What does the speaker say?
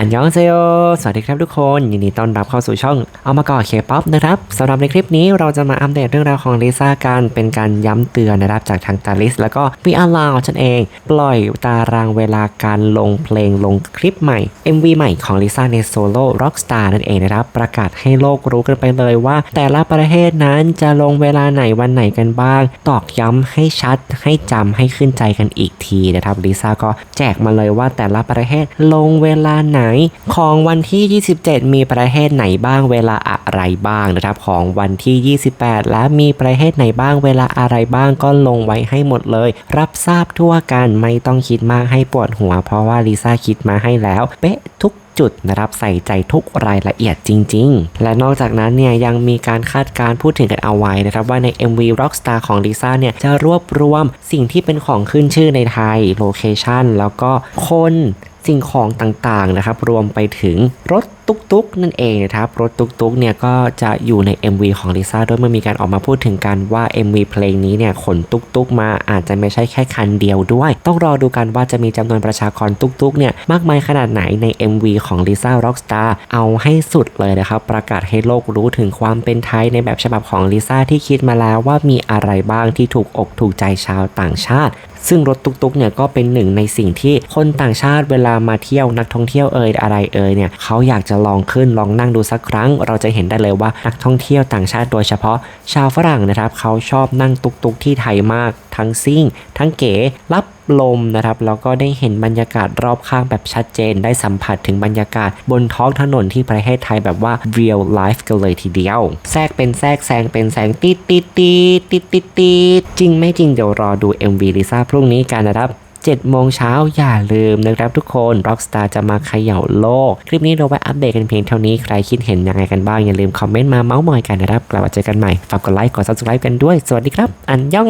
อันยองเซโยสวัสดีครับทุกคน ยินดีต้อนรับเข้าสู่ช่องเอามาก่อเคป๊อปนะครับสำหรับในคลิปนี้เราจะมาอัปเดตเรื่องราวของลิซ่ากันเป็นการย้ำเตือนนะครับจากทางตาลิส แล้วก็วีอาร์ลาวฉันเอง ปล่อยตารางเวลาการลงเพลงลงคลิปใหม่ MV ใหม่ของลิซ่าในโซโล่ Rockstar นั่นเองนะครับ ประกาศให้โลกรู้กันไปเลยว่า แต่ละประเทศนั้นจะลงเวลาไหนวันไหนกันบ้าง ตอกย้ำให้ชัดให้จำให้ขึ้นใจกันอีกทีนะครับลิซ่าก็แจกมาเลยว่าแต่ละประเทศลงเวลาไหนของวันที่ 27 มีประเทศไหนบ้างเวลาอะไรบ้างนะครับ ของวันที่ 28 และมีประเทศไหนบ้างเวลาอะไรบ้างก็ลงไว้ให้หมดเลย รับทราบทั่วกันไม่ต้องคิดมากให้ปวดหัว เพราะว่าลิซ่าคิดมาให้แล้ว เป๊ะทุกจุดนะครับใส่ใจทุกรายละเอียดจริง ๆ และนอกจากนั้นเนี่ยยังมีการคาดการณ์พูดถึงกันเอาไว้นะครับว่าใน MV Rockstar ของลิซ่าเนี่ยจะรวบรวมสิ่งที่เป็นของขึ้นชื่อในไทยโลเคชันแล้วก็คน สิ่งของต่างๆนะครับ รวมไปถึงรถ ตุ๊กๆ นั่นเองนะครับ รถตุ๊กๆเนี่ยก็จะอยู่ใน MV ของลิซ่าด้วยเมื่อมีการออกมาพูดถึงกันว่า MV เพลงนี้เนี่ยขนตุ๊กๆ มาอาจจะไม่ใช่แค่คันเดียวด้วย ต้องรอดูกันว่าจะมีจำนวนประชากรตุ๊กๆเนี่ยมากมายขนาดไหนใน MV ของลิซ่า Rockstar เอาให้สุดเลยนะครับ ประกาศให้โลกรู้ถึงความเป็นไทยในแบบฉบับของลิซ่าที่คิดมาแล้วว่ามีอะไรบ้างที่ถูกอกถูกใจชาวต่างชาติซึ่งรถตุกๆเนี่ยก็เป็นหนึ่งในสิ่งที่คนต่างชาติเวลามาเที่ยวนักท่องเที่ยวเอ่ยอะไรเอ่ยเนี่ยเขาอยากจะลองขึ้นลองนั่งดูสักครั้ง เราจะเห็นได้เลยว่านักท่องเที่ยวต่างชาติโดยเฉพาะชาวฝรั่งนะครับ เขาชอบนั่งตุกๆที่ไทยมาก ทั้งซิ่ง ทั้งเก๋รับลมนะครับแล้วก็ได้เห็นบรรยากาศรอบข้างแบบชัดเจน ได้สัมผัสถึงบรรยากาศบนท้องถนนที่ประเทศไทยแบบว่า real life กันเลยทีเดียว แทรกเป็นแทรกแซงเป็นแสงติดติดติดติดติดติดจริงไม่จริงเดี๋ยวรอดู MV ลิซ่าพรุ่งนี้กันนะครับ 7โมงเช้าอย่าลืมนะครับทุกคน Rockstar จะมาเขย่าโลก คลิปนี้เราไว้อัปเดตกันเพียงเท่านี้ใครคิดเห็นยังไงกันบ้าง อย่าลืมคอมเมนต์มาเมาส์มอยกันนะครับ กลับมาเจอกันใหม่ ฝากกดไลค์กด subscribe กันด้วย สวัสดีครับ อันยอง